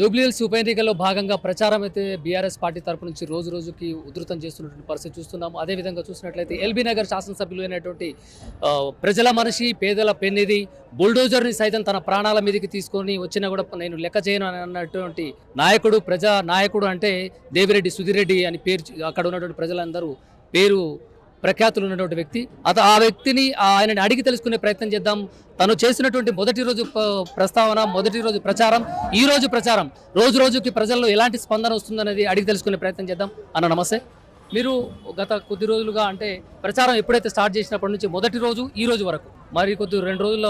జూబ్లీహిల్స్ ఉప ఎన్నికల్లో భాగంగా ప్రచారం అయితే బీఆర్ఎస్ పార్టీ తరపు నుంచి రోజు రోజుకి ఉధృతం చేస్తున్నటువంటి పరిస్థితి చూస్తున్నాము. అదేవిధంగా చూసినట్లయితే ఎల్బీ నగర్ శాసనసభ్యులు అయినటువంటి ప్రజల మనిషి పేదల పెన్నిది బుల్డోజర్ని సైతం తన ప్రాణాల మీదకి తీసుకొని వచ్చినా కూడా నేను లెక్క చేయను అన్నటువంటి నాయకుడు ప్రజా నాయకుడు అంటే దేవిరెడ్డి సుధిరెడ్డి అని పేరు అక్కడ ఉన్నటువంటి ప్రజలందరూ పేరు ప్రఖ్యాతులు ఉన్నటువంటి వ్యక్తి. అత ఆ వ్యక్తిని ఆయనని అడిగి తెలుసుకునే ప్రయత్నం చేద్దాం. తను చేసినటువంటి మొదటి రోజు ప్రస్తావన మొదటి రోజు ప్రచారం ఈ రోజు ప్రచారం రోజు రోజుకి ప్రజల్లో ఎలాంటి స్పందన వస్తుందనేది అడిగి తెలుసుకునే ప్రయత్నం చేద్దాం. అన్న నమస్తే. మీరు గత కొద్ది రోజులుగా అంటే ప్రచారం ఎప్పుడైతే స్టార్ట్ చేసినప్పటి నుంచి మొదటి రోజు ఈ రోజు వరకు మరి కొద్ది రెండు రోజుల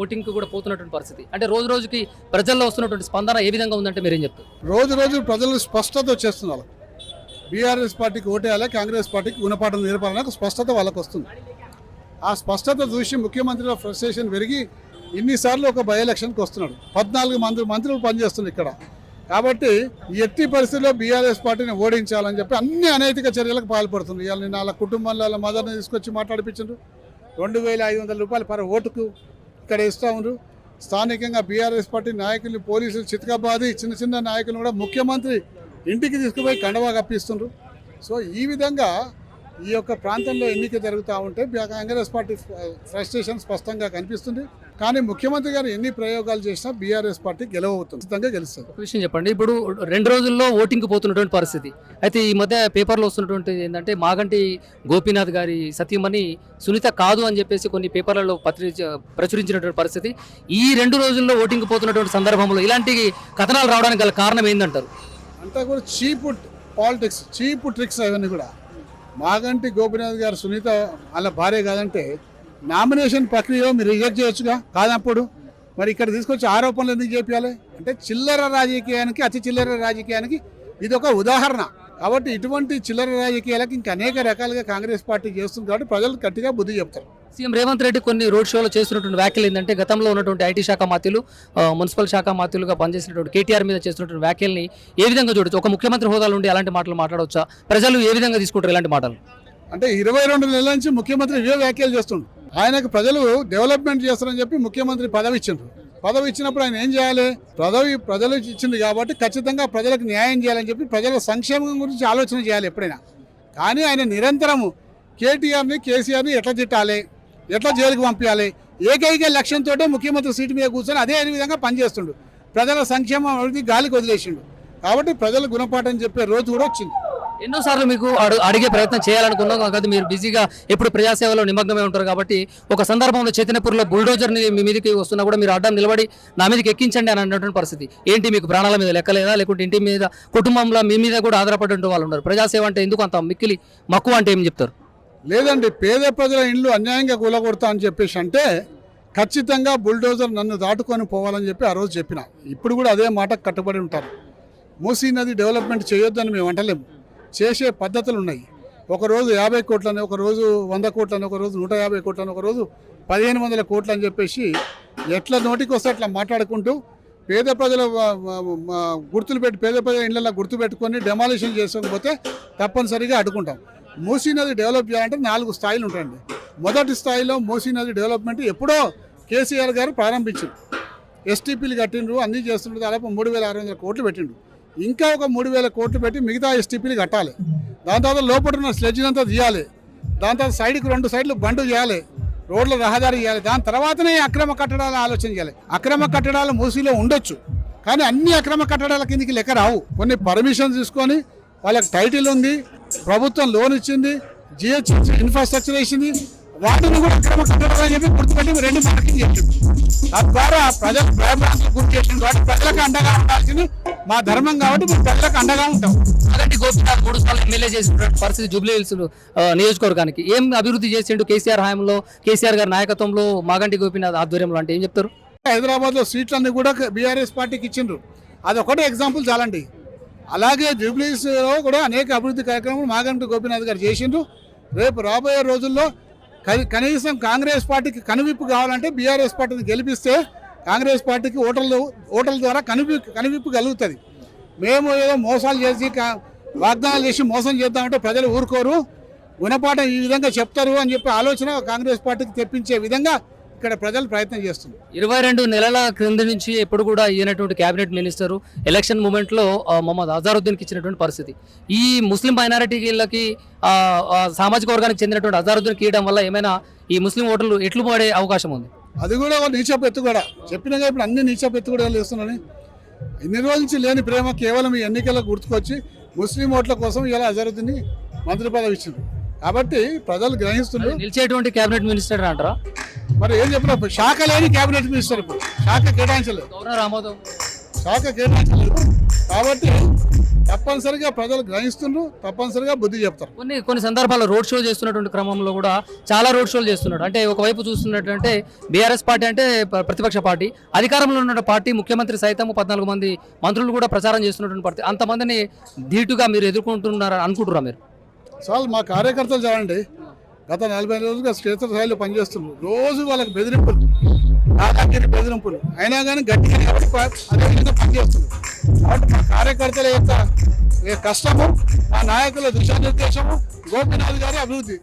ఓటింగ్కి కూడా పోతున్నటువంటి పరిస్థితి. అంటే రోజు రోజుకి ప్రజల్లో వస్తున్నటువంటి స్పందన ఏ విధంగా ఉందంటే మీరేం చెప్తారు? రోజు రోజు ప్రజలు స్పష్టత వచ్చేస్తున్నారు బీఆర్ఎస్ పార్టీకి ఓటేయాలి? కాంగ్రెస్ పార్టీకి గుణపాఠం నేర్పాలనే ఒక స్పష్టత వాళ్ళకు వస్తుంది ఆ స్పష్టత చూసి ముఖ్యమంత్రిలో ఫ్రస్ట్రేషన్ పెరిగి ఇన్నిసార్లు ఒక బై ఎలక్షన్కి వస్తున్నాడు. పద్నాలుగు మంది మంత్రులు పనిచేస్తున్నారు ఇక్కడ. కాబట్టి ఈ ఎట్టి పరిస్థితుల్లో బీఆర్ఎస్ పార్టీని ఓడించాలని చెప్పి అన్ని అనైతిక చర్యలకు పాల్పడుతుంది. ఇవాళ నిన్న వాళ్ళ కుటుంబంలో వాళ్ళ మదర్ని తీసుకొచ్చి మాట్లాడిపించారు రెండు వేల ఐదు వందల రూపాయలు పర ఓటుకు ఇక్కడ ఇస్తూ ఉన్నారు స్థానికంగా బీఆర్ఎస్ పార్టీ నాయకులు పోలీసులు చితకబాది చిన్న చిన్న నాయకులు కూడా ముఖ్యమంత్రి ఇంటికి తీసుకుపోయి కండవా కప్పిస్తుండ్రు. సో ఈ విధంగా ఈ యొక్క ప్రాంతంలో ఎన్నిక జరుగుతూ ఉంటే కాంగ్రెస్ పార్టీ ఫ్రస్ట్రేషన్ స్పష్టంగా కనిపిస్తుంది. కానీ ముఖ్యమంత్రి గారు ఎన్ని ప్రయోగాలు చేసినా బీఆర్ఎస్ పార్టీ గెలవవుతుంది ఖచ్చితంగా గెలుస్తుంది. ఒక విషయం చెప్పండి. ఇప్పుడు రెండు రోజుల్లో ఓటింగ్కి పోతున్నటువంటి పరిస్థితి. అయితే ఈ మధ్య పేపర్లో వస్తున్నటువంటి ఏంటంటే మాగంటి గోపీనాథ్ గారి సతీమణి సునీత కాదు అని చెప్పేసి కొన్ని పేపర్లలో పత్రి ప్రచురించినటువంటి పరిస్థితి. ఈ రెండు రోజుల్లో ఓటింగ్కి పోతున్నటువంటి సందర్భంలో ఇలాంటి కథనాలు రావడానికి గల కారణం ఏంటంటారు అంతా కూడా చీప్ పాలిటిక్స్ చీప్ ట్రిక్స్ అవన్నీ కూడా. మాగంటి గోపినాథ్ గారు సునీత వాళ్ళ భార్య కాదంటే నామినేషన్ ప్రక్రియలో మీరు రిజెక్ట్ చేయొచ్చుగా? కాదప్పుడు? మరి ఇక్కడ తీసుకొచ్చి ఆరోపణలు ఎందుకు చేపించాలి అంటే చిల్లర రాజకీయానికి అతి చిల్లర రాజకీయానికి ఇది ఒక ఉదాహరణ. కాబట్టి ఇటువంటి చిల్లర రాజకీయాలకు ఇంకా అనేక రకాలుగా కాంగ్రెస్ పార్టీ చేస్తుంది కాబట్టి ప్రజలు గట్టిగా బుద్ధి చెప్తారు. సీఎం రేవంత్ రెడ్డి కొన్ని రోడ్ షోలో చేస్తున్నటువంటి వ్యాఖ్యలు ఏంటంటే గతంలో ఉన్నటువంటి ఐటీ శాఖ మాత్రులు మున్సిపల్ శాఖ మాత్రులుగా పనిచేసినటువంటి కేటీఆర్ మీద చేస్తున్నటువంటి వ్యాఖ్యల్ని ఏ విధంగా చూడొచ్చు? ఒక ముఖ్యమంత్రి హోదాలో ఉండి అలాంటి మాటలు మాట్లాడవచ్చా ప్రజలు ఏ విధంగా తీసుకుంటారు ఇలాంటి మాటలు? అంటే ఇరవై రెండు నెలల నుంచి ముఖ్యమంత్రి ఇవే వ్యాఖ్యలు చేస్తుండ్రు ఆయనకు ప్రజలు డెవలప్మెంట్ చేస్తారని చెప్పి ముఖ్యమంత్రి పదవి ఇచ్చిండ్రు. పదవి ఇచ్చినప్పుడు ఆయన ఏం చేయాలి? పదవి ప్రజలు ఇచ్చింది కాబట్టి ఖచ్చితంగా ప్రజలకు న్యాయం చేయాలని చెప్పి ప్రజల సంక్షేమం గురించి ఆలోచన చేయాలి ఎప్పుడైనా. కానీ ఆయన నిరంతరము కేటీఆర్ని కేసీఆర్ని ఎట్లా తిట్టాలి? ఎట్లా జైలుకు పంపించాలి? ఏకైక లక్ష్యంతో ముఖ్యమంత్రి సీటు మీద కూర్చొని అదే విధంగా పనిచేస్తుండు. ప్రజల సంక్షేమం అభివృద్ధి గాలికి వదిలేసిండు. కాబట్టి ప్రజలు గుణపాఠం చెప్పే రోజు కూడా వచ్చింది. ఎన్నోసార్లు మీకు అడిగే ప్రయత్నం చేయాలనుకున్నాం కాకపోతే మీరు బిజీగా ఎప్పుడు ప్రజాసేవలో నిమగ్నమై ఉంటారు కాబట్టి ఒక సందర్భంలో చైతన్యపూర్లో బుల్డోజర్ మీ మీదకి వస్తున్నా కూడా మీరు అడ్డం నిలబడి నా మీదకి ఎక్కించండి అని అన్నటువంటి పరిస్థితి. ఏంటి మీకు ప్రాణాల మీద లెక్కలేదా? లేకుంటే ఇంటి మీద కుటుంబంలో మీ మీద కూడా ఆధారపడి వాళ్ళు ఉన్నారు. ప్రజాసేవ అంటే ఎందుకు అంత మిక్కిలి మక్కువ అంటే ఏం చెప్తారు? లేదండి పేద ప్రజల ఇండ్లు అన్యాయంగా కూలగొడతా అని చెప్పేసి అంటే ఖచ్చితంగా బుల్డోజర్ నన్ను దాటుకొని పోవాలని చెప్పి ఆ రోజు చెప్పిన. ఇప్పుడు కూడా అదే మాట కట్టుబడి ఉంటారు. మూసీ నది డెవలప్మెంట్ చేయొద్దని మేము అంటలేము. చేసే పద్ధతులు ఉన్నాయి. ఒకరోజు యాభై కోట్లని ఒక రోజు వంద కోట్లని ఒక రోజు నూట యాభై కోట్లని ఒకరోజు పదిహేను వందల కోట్లు అని చెప్పేసి ఎట్లా నోటికి వస్తే అట్లా మాట్లాడుకుంటూ పేద ప్రజల గుర్తులు పెట్టి పేద ప్రజల ఇళ్ళల్లో గుర్తు పెట్టుకొని డెమాలిషన్ చేసుకోకపోతే తప్పనిసరిగా అడ్డుకుంటాం. మూసీ నది డెవలప్ చేయాలంటే నాలుగు స్థాయిలు ఉంటాయండి. మొదటి స్థాయిలో మూసీ నది డెవలప్మెంట్ ఎప్పుడో కేసీఆర్ గారు ప్రారంభించారు. ఎస్టీపీలు కట్టిండ్రు అన్నీ చేస్తుండ్రు దాదాపు మూడు వేల ఆరు వందల కోట్లు పెట్టిండ్రు. ఇంకా ఒక మూడు వేల కోట్లు పెట్టి మిగతా ఎస్టీపీలు కట్టాలి. దాని తర్వాత లోపల ఉన్న స్లెడ్జిని అంతా తీయాలి. దాని తర్వాత సైడ్కి రెండు సైడ్లు బండు చేయాలి. రోడ్ల రహదారి చేయాలి. దాని తర్వాతనే అక్రమ కట్టడాలు ఆలోచన చేయాలి. అక్రమ కట్టడాలు మూసీలో ఉండొచ్చు. కానీ అన్ని అక్రమ కట్టడాల కిందికి లెక్క రావు. కొన్ని పర్మిషన్ తీసుకొని వాళ్ళకి టైటిల్ ఉంది. ప్రభుత్వం లోన్ ఇచ్చింది జిహెచ్ ఇన్ఫ్రాస్ట్రక్చర్ వేసింది వాటిని కూడా అక్రమ కట్టడాలని చెప్పి గుర్తుపెట్టి రెండు మార్కింగ్ చేసింది తద్వారా ప్రజలు భయభ్రాంతులకు గురి చేసింది కాబట్టి ప్రజలకు అండగా ఉండాల్సింది మా ధర్మం కాబట్టి మేము ప్రజలకు అండగా ఉంటాం. అలాంటి గోపినాథ్ మూడు సార్లు ఎమ్మెల్యే చేసినటువంటి పరిస్థితి జూబ్లీ హిల్స్ నియోజకవర్గానికి ఏం అభివృద్ధి చేసిండు కేసీఆర్ హయాంలో కేసీఆర్ గారి నాయకత్వంలో మాగంటి గోపినాథ్ ఆధ్వర్యంలో అంటే ఏం చెప్తారు? హైదరాబాద్లో సీట్లన్నీ కూడా బీఆర్ఎస్ పార్టీకి ఇచ్చిండ్రు. అదొకటే ఎగ్జాంపుల్ చాలండి. అలాగే జూబ్లీస్లో కూడా అనేక అభివృద్ధి కార్యక్రమాలు మాగంటి గోపీనాథ్ గారు చేసిండ్రు. రేపు రాబోయే రోజుల్లో కనీసం కాంగ్రెస్ పార్టీకి కనువిప్పు కావాలంటే బీఆర్ఎస్ పార్టీని గెలిపిస్తే కాంగ్రెస్ పార్టీకి ఓటర్లు ఓటర్ల ద్వారా కనువి కనువిప్పు కలుగుతుంది. మేము ఏదో మోసాలు చేసి వాగ్దానాలు చేసి మోసం చేద్దామంటే ప్రజలు ఊరుకోరు. గుణపాఠం ఈ విధంగా చెప్తారు అని చెప్పి ఆలోచన కాంగ్రెస్ పార్టీకి తెప్పించే విధంగా ఇక్కడ ప్రజలు ప్రయత్నం చేస్తున్నారు. ఇరవై రెండు నెలల క్రింద నుంచి ఎప్పుడు కూడా ఈయనటువంటి కేబినెట్ మినిస్టర్ ఎలక్షన్ మూమెంట్లో ఆ, మొహమ్మద్ అజారుద్దీన్కి ఇచ్చినటువంటి పరిస్థితి. ఈ ముస్లిం మైనారిటీలకి సామాజిక వర్గానికి చెందినటువంటి అజారుద్దీన్కి ఇవ్వడం వల్ల ఏమైనా ఈ ముస్లిం ఓటర్లు ఎట్లు పడే అవకాశం ఉంది? అది కూడా ఒక నీచపు ఎత్తు కూడా. చెప్పినగా ఇప్పుడు అన్ని నీచపు ఎత్తు కూడా చేస్తున్నాను ఇన్ని రోజుల నుంచి లేని ప్రేమ కేవలం ఈ ఎన్నికలకు గుర్తుకొచ్చి ముస్లిం ఓట్ల కోసం ఇలా అజరుద్దీని మంత్రి పదవి ఇచ్చింది కాబట్టి ప్రజలు గ్రహిస్తున్నారు. నిలిచేటువంటి కేబినెట్ మినిస్టర్ అంటారా? మరి ఏం చెప్పినా శాఖ లేని కేబినెట్ మినిస్టర్ ఇప్పుడు. శాఖ కేటాయించలేదు. శాఖ కేటాయించలేదు. కాబట్టి తప్పనిసరిగా ప్రజలు గ్రహిస్తున్నారు తప్పనిసరిగా బుద్ధి చెప్తారు. కొన్ని కొన్ని సందర్భాల్లో రోడ్ షో చేస్తున్నటువంటి క్రమంలో కూడా చాలా రోడ్ షోలు చేస్తున్నాడు. అంటే ఒకవైపు చూస్తున్నట్టంటే బీఆర్ఎస్ పార్టీ అంటే ప్ర- ప్రతిపక్ష పార్టీ. అధికారంలో ఉన్న పార్టీ ముఖ్యమంత్రి సైతం పద్నాలుగు మంది మంత్రులు కూడా ప్రచారం చేస్తున్నటువంటి పార్టీ అంతమందిని ధీటుగా మీరు ఎదుర్కొంటున్నారని అనుకుంటున్నారా మీరు? చాలు మా కార్యకర్తలు చూడండి గత నలభై రోజులుగా క్షేత్రస్థాయిలో పనిచేస్తున్నారు. రోజు వాళ్ళకి బెదిరింపులు. దాదాగిరి బెదిరింపులు. అయినా కానీ గట్టిగా నిలబడి ప- అదే విధంగా పనిచేస్తున్నారు. కాబట్టి మా కార్యకర్తల యొక్క కష్టము మా నాయకుల దిశానిర్దేశము గోపీనాథ్ గారి అభివృద్ధి.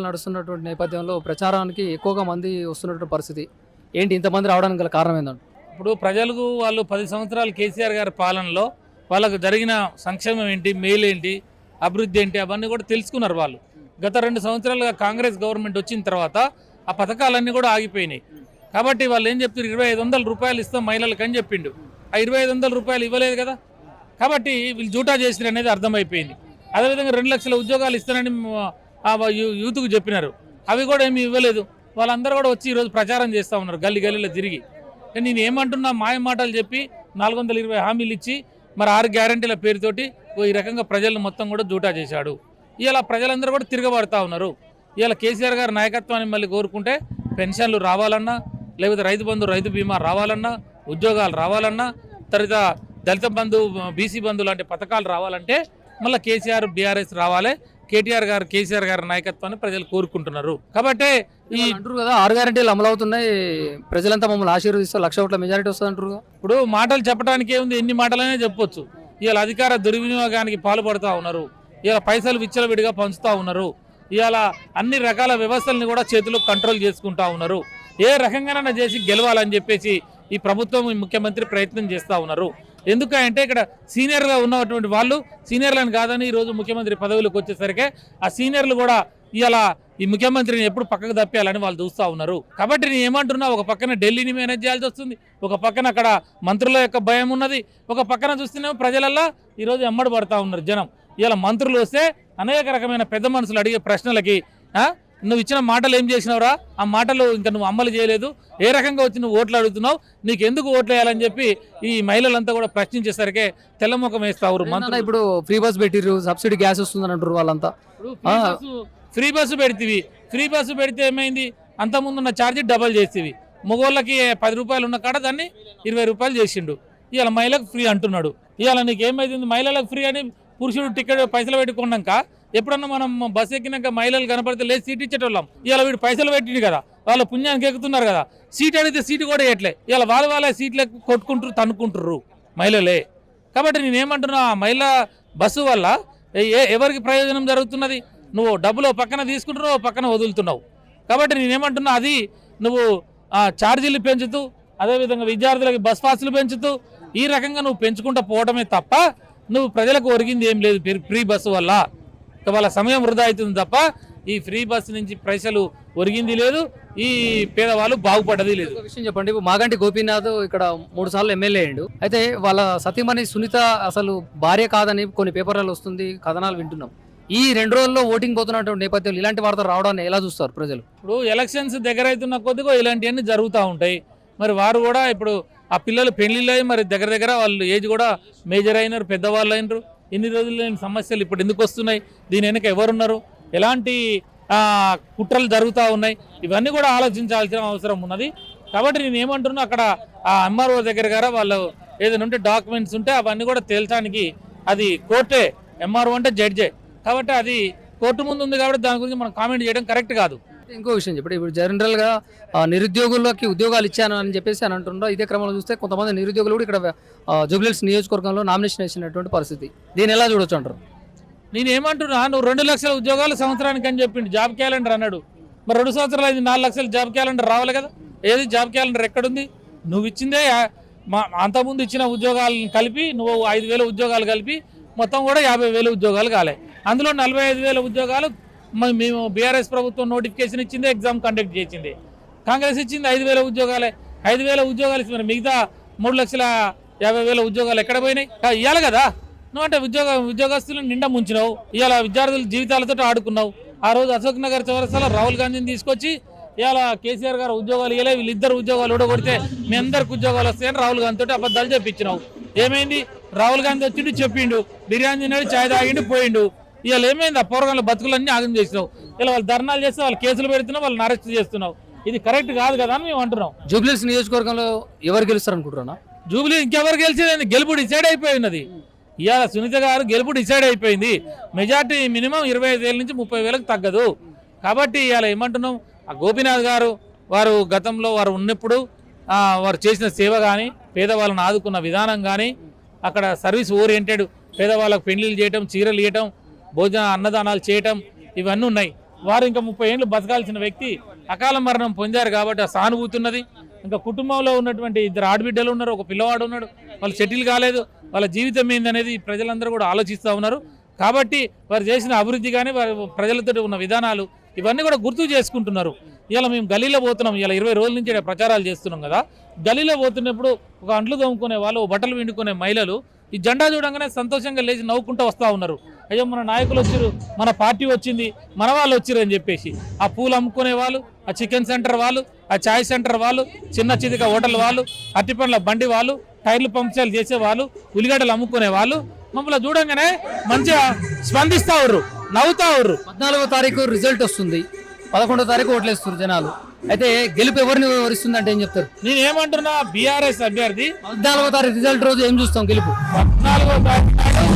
నడుస్తున్నటువంటి నేపథ్యంలో ప్రచారానికి ఎక్కువగా మంది వస్తున్నటువంటి పరిస్థితి. ఏంటి ఇంతమంది రావడానికి గల కారణం ఏంటంటే ఇప్పుడు ప్రజలకు వాళ్ళు పది సంవత్సరాలు కేసీఆర్ గారి పాలనలో వాళ్ళకు జరిగిన సంక్షేమం ఏంటి మేలు ఏంటి అభివృద్ధి ఏంటి అవన్నీ కూడా తెలుసుకున్నారు వాళ్ళు. గత రెండు సంవత్సరాలుగా కాంగ్రెస్ గవర్నమెంట్ వచ్చిన తర్వాత ఆ పథకాలన్నీ కూడా ఆగిపోయినాయి. కాబట్టి వాళ్ళు ఏం చెప్తారు ఇరవై ఐదు వందల రూపాయలు ఇస్తాం మహిళలకు అని చెప్పిండు. ఆ ఇరవై ఐదు వందల రూపాయలు ఇవ్వలేదు కదా? కాబట్టి వీళ్ళు జూటా చేసినారు అనేది అర్థమైపోయింది. అదేవిధంగా రెండు లక్షల ఉద్యోగాలు ఇస్తానని యూత్కు చెప్పినారు. అవి కూడా ఏమి ఇవ్వలేదు. వాళ్ళందరూ కూడా వచ్చి ఈరోజు ప్రచారం చేస్తూ ఉన్నారు గల్లీ గల్లీలో తిరిగి. నేను ఏమంటున్నా మాయ మాటలు చెప్పి నాలుగు వందల ఇరవై హామీలు ఇచ్చి మరి ఆరు గ్యారంటీల పేరుతోటి ఈ రకంగా ప్రజలను మొత్తం కూడా జూటా చేశాడు. ఇలా ప్రజలందరూ కూడా తిరగబడతా ఉన్నారు. ఇలా కేసీఆర్ గారి నాయకత్వాన్ని మళ్ళీ కోరుకుంటే పెన్షన్లు రావాలన్నా లేకపోతే రైతు బంధు రైతు బీమా రావాలన్నా ఉద్యోగాలు రావాలన్నా తర్వాత దళిత బంధు బీసీ బంధు లాంటి పథకాలు రావాలంటే మళ్ళీ కేసీఆర్ బీఆర్ఎస్ రావాలి. కేటీఆర్ గారు కేసీఆర్ గారి నాయకత్వాన్ని ప్రజలు కోరుకుంటున్నారు. కాబట్టి ఈ అంటారు కదా ఆరు గ్యారెంటీలు అమలు అవుతున్నాయి. ప్రజలంతా మమ్మల్ని ఆశీర్వదిస్తే లక్ష ఓట్ల మెజారిటీ వస్తుంది అంటారు ఇప్పుడు మాటలు చెప్పడానికి ఏముంది? ఎన్ని మాటలనే చెప్పొచ్చు. ఇవాళ అధికార దుర్వినియోగానికి పాల్పడుతూ ఉన్నారు. ఇవాళ పైసలు విచ్చలవిడిగా పంచుతూ ఉన్నారు. ఇవాళ అన్ని రకాల వ్యవస్థల్ని కూడా చేతిలో కంట్రోల్ చేసుకుంటా ఉన్నారు. ఏ రకంగానైనా చేసి గెలవాలని చెప్పేసి ఈ ప్రభుత్వం ముఖ్యమంత్రి ప్రయత్నం చేస్తూ ఉన్నారు. ఎందుకంటే ఇక్కడ సీనియర్గా ఉన్నటువంటి వాళ్ళు సీనియర్లను కాదని ఈరోజు ముఖ్యమంత్రి పదవులకు వచ్చేసరికి ఆ సీనియర్లు కూడా ఇలా ఈ ముఖ్యమంత్రిని ఎప్పుడు పక్కకు తప్పేయాలని వాళ్ళు చూస్తూ ఉన్నారు. కాబట్టి నేను ఏమంటున్నా ఒక పక్కన ఢిల్లీని మేనేజ్ చేయాల్సి వస్తుంది ఒక పక్కన అక్కడ మంత్రుల యొక్క భయం ఉన్నది ఒక పక్కన చూస్తేనేమో ప్రజలల్లా ఈరోజు ఎమ్మడి పడతా ఉన్నారు జనం. ఇలా మంత్రులు వస్తే అనేక రకమైన పెద్ద మనుషులు అడిగే ప్రశ్నలకి నువ్వు ఇచ్చిన మాటలు ఏం చేసినావురా? ఆ మాటలు ఇంకా నువ్వు అమలు చేయలేదు. ఏ రకంగా వచ్చి నువ్వు ఓట్లు అడుగుతున్నావు? నీకు ఎందుకు ఓట్లు వేయాలని చెప్పి ఈ మహిళలంతా కూడా ప్రశ్నించేసరికి తెల్లముఖం వేస్తావు ఇప్పుడు ఫ్రీ బస్ పెట్టిర్రు సబ్సిడీ గ్యాస్ వస్తుందని అంటారు వాళ్ళంతా. ఫ్రీ బస్సు పెడితివి. ఫ్రీ బస్సు పెడితే ఏమైంది? అంతకుముందు ఉన్న ఛార్జీ డబల్ చేసేవి. మగోళ్ళకి పది రూపాయలు ఉన్న కాడ దాన్ని ఇరవై రూపాయలు చేసిండు. ఇవాళ మహిళకు ఫ్రీ అంటున్నాడు. ఇవాళ నీకు ఏమైతుంది మహిళలకు ఫ్రీ అని పురుషుడు టికెట్ పైసలు పెట్టుకున్నాక ఎప్పుడన్నా మనం బస్సు ఎక్కినాక మహిళలు కనపడితే లేదు సీట్ ఇచ్చేటోళ్ళం. ఇవాళ వీడు పైసలు పెట్టిండు కదా. వాళ్ళ పుణ్యానికి ఎక్కుతున్నారు కదా. సీట్ అడిగితే సీటు కూడా వేయట్లే ఇవాళ వాళ్ళ వాళ్ళ సీట్లు కొట్టుకుంటారు తన్నుకుంటారు మహిళలే. కాబట్టి నేనేమంటున్నా ఆ మహిళ బస్సు వల్ల ఏ ఎవరికి ప్రయోజనం జరుగుతున్నది? నువ్వు డబ్బులు పక్కన తీసుకుంటున్నావు పక్కన వదులుతున్నావు. కాబట్టి నేనేమంటున్నా అది నువ్వు ఆ, ఛార్జీలు పెంచుతూ అదేవిధంగా విద్యార్థులకి బస్ పాసులు పెంచుతూ ఈ రకంగా నువ్వు పెంచుకుంటూ పోవడమే తప్ప నువ్వు ప్రజలకు ఒరిగింది ఏం లేదు ఫ్రీ- ఫ్రీ బస్సు వల్ల. వాళ్ళ సమయం వృధా అవుతుంది తప్ప ఈ ఫ్రీ బస్సు నుంచి పైసలు ఒరిగింది లేదు ఈ పేదవాళ్ళు బాగుపడ్డది లేదు. విషయం చెప్పండి. మాగంటి గోపీనాథ్ ఇక్కడ మూడు సార్లు ఎమ్మెల్యే అయ్యిండు. అయితే వాళ్ళ సతీమణి సునీత అసలు భార్య కాదని కొన్ని పేపర్లలో వస్తుంది కథనాలు వింటున్నాం. ఈ రెండు రోజుల్లో ఓటింగ్ పోతున్నటువంటి నేపథ్యంలో ఇలాంటి వార్తలు రావడాన్ని ఎలా చూస్తారు ప్రజలు? ఇప్పుడు ఎలక్షన్స్ దగ్గర అవుతున్న కొద్దిగా ఇలాంటివన్నీ జరుగుతూ ఉంటాయి. మరి వారు కూడా ఇప్పుడు ఆ పిల్లలు పెళ్ళిళ్ళు మరి దగ్గర దగ్గర వాళ్ళు ఏజ్ కూడా మేజర్ అయినారు పెద్దవాళ్ళు అయినారు. ఎన్ని రోజులు లేని సమస్యలు ఇప్పుడు ఎందుకు వస్తున్నాయి? దీని వెనుక ఎవరున్నారు? ఎలాంటి కుట్రలు జరుగుతూ ఉన్నాయి? ఇవన్నీ కూడా ఆలోచించాల్సిన అవసరం ఉన్నది. కాబట్టి నేను ఏమంటున్నా అక్కడ ఆ ఎంఆర్ఓ దగ్గర గారా వాళ్ళు ఏదైనా ఉంటే డాక్యుమెంట్స్ ఉంటే అవన్నీ కూడా తేల్చడానికి అది కోర్టే ఎంఆర్ఓ అంటే జడ్జే. కాబట్టి అది కోర్టు ముందు ఉంది కాబట్టి దాని గురించి మనం కామెంట్ చేయడం కరెక్ట్ కాదు. ఇంకో విషయం చెప్పండి. ఇప్పుడు జనరల్గా ఆ, నిరుద్యోగులకి ఉద్యోగాలు ఇచ్చాను అని చెప్పేసి అని అంటున్నారు. ఇదే క్రమంలో చూస్తే కొంతమంది నిరుద్యోగులు కూడా ఇక్కడ జూబ్లీస్ నియోజకవర్గంలో నామినేషన్ వేసినటువంటి పరిస్థితి. దీన్ని ఎలా చూడొచ్చు అంటారు? నేను ఏమంటున్నా నువ్వు రెండు లక్షల ఉద్యోగాలు సంవత్సరానికి అని చెప్పిండు. జాబ్ క్యాలెండర్ అన్నాడు. మరి రెండు సంవత్సరాలు అయింది నాలుగు లక్షల జాబ్ క్యాలెండర్ రావాలి కదా. ఏది? జాబ్ క్యాలెండర్ ఎక్కడుంది? నువ్వు ఇచ్చిందే మా అంతకుముందు ఇచ్చిన ఉద్యోగాలను కలిపి నువ్వు ఐదు వేల ఉద్యోగాలు కలిపి మొత్తం కూడా యాభై వేల ఉద్యోగాలు కాలే. అందులో నలభై ఐదు వేల ఉద్యోగాలు మ- మేము బీఆర్ఎస్ ప్రభుత్వం నోటిఫికేషన్ ఇచ్చింది ఎగ్జామ్ కండక్ట్ చేసింది. కాంగ్రెస్ ఇచ్చింది ఐదు వేల ఉద్యోగాలే. ఐదు వేల ఉద్యోగాలు ఇచ్చి మిగతా మూడు లక్షల యాభై వేల ఉద్యోగాలు ఎక్కడ పోయినాయి? ఇవ్వాలి కదా. నువ్వు అంటే ఉద్యోగ ఉద్యోగస్తులను నిండా ముంచినావు. ఇవాళ విద్యార్థుల జీవితాలతో ఆడుకున్నావు. ఆ రోజు అశోక్ నగర్ చౌరస్తాలో రాహుల్ గాంధీని తీసుకొచ్చి ఇవాళ కేసీఆర్ గారు ఉద్యోగాలు ఇవ్వలే వీళ్ళిద్దరు ఉద్యోగాలు ఊడగొడితే మీ అందరికి ఉద్యోగాలు వస్తాయని రాహుల్ గాంధీతో అబద్ధాలు చెప్పించినావు. ఏమైంది? రాహుల్ గాంధీ వచ్చిండు చెప్పిండు. బిర్యానీ తిన్నాడు చాయ్ తాగిండు పోయిండు. ఇవాళ ఏమైంది? ఆ పోరగాళ్ళ బతుకులన్నీ ఆగం చేసినావు. ఇలా వాళ్ళు ధర్నాలు చేస్తే వాళ్ళు కేసులు పెడుతున్నావు వాళ్ళని అరెస్ట్ చేస్తున్నావు. ఇది కరెక్ట్ కాదు కదా అని మేము అంటున్నాం. జూబ్లీస్ నియోజకవర్గంలో ఎవరు గెలుస్తారు అనుకుంటున్నా జూబ్లీ ఇంకెవరు గెలిచేది గెలుపు డిసైడ్ అయిపోయి ఉన్నది. ఇవాళ సునీత గారు గెలుపు డిసైడ్ అయిపోయింది. మెజార్టీ మినిమం ఇరవై ఐదు వేల నుంచి ముప్పై వేలకు తగ్గదు. కాబట్టి ఇవాళ ఏమంటున్నాం? ఆ గోపీనాథ్ గారు వారు గతంలో వారు ఉన్నప్పుడు వారు చేసిన సేవ కానీ పేదవాళ్ళని ఆదుకున్న విధానం కానీ అక్కడ సర్వీస్ ఓరియంటెడ్ పేదవాళ్ళకు పెళ్ళిళ్ళు చేయటం చీరలు ఇవ్వటం భోజన అన్నదానాలు చేయటం ఇవన్నీ ఉన్నాయి. వారు ఇంకా ముప్పై ఏళ్ళు బతకాల్సిన వ్యక్తి అకాల మరణం పొందారు కాబట్టి ఆ సానుభూతి ఉన్నది ఇంకా కుటుంబంలో ఉన్నటువంటి ఇద్దరు ఆడబిడ్డలు ఉన్నారు ఒక పిల్లవాడు ఉన్నాడు. వాళ్ళు సెటిల్ కాలేదు వాళ్ళ జీవితం ఏందనేది ప్రజలందరూ కూడా ఆలోచిస్తూ ఉన్నారు. కాబట్టి వారు చేసిన అభివృద్ధి కానీ వారి ప్రజలతో ఉన్న విధానాలు ఇవన్నీ కూడా గుర్తు చేసుకుంటున్నారు. ఇలా మేము గలీలో పోతున్నాం. ఇలా ఇరవై రోజుల నుంచి ప్రచారాలు చేస్తున్నాం కదా. గలీలో పోతున్నప్పుడు ఒక అంట్లు తోముకునే వాళ్ళు బట్టలు విండుకునే మహిళలు ఈ జెండా చూడంగానే సంతోషంగా లేచి నవ్వుకుంటూ వస్తూ ఉన్నారు. అయ్యో మన నాయకులు వచ్చారు మన పార్టీ వచ్చింది మన వాళ్ళు వచ్చారు అని చెప్పేసి. ఆ పూలు అమ్ముకునే వాళ్ళు ఆ చికెన్ సెంటర్ వాళ్ళు ఆ చాయ్ సెంటర్ వాళ్ళు చిన్న చితిక హోటల్ వాళ్ళు అట్టిపండ్ల బండి వాళ్ళు టైర్లు పంక్చర్లు చేసే వాళ్ళు ఉల్లిగడ్డలు అమ్ముకునే వాళ్ళు మమ్మల్ని చూడంగానే మంచిగా స్పందిస్తా ఉర్రు నవ్వుతా ఉర్రు. పద్నాలుగో తారీఖు రిజల్ట్ వస్తుంది. పదకొండో తారీఖు ఓట్లేస్తారు జనాలు. అయితే గెలుపు ఎవరిని వరిస్తుంది అంటే ఏం చెప్తారు? నేను ఏమంటున్నా బీఆర్ఎస్ అభ్యర్థి. పద్నాలుగో తారీఖు రిజల్ట్ రోజు ఏం చూస్తాం గెలుపు? పద్నాలుగో తారీఖు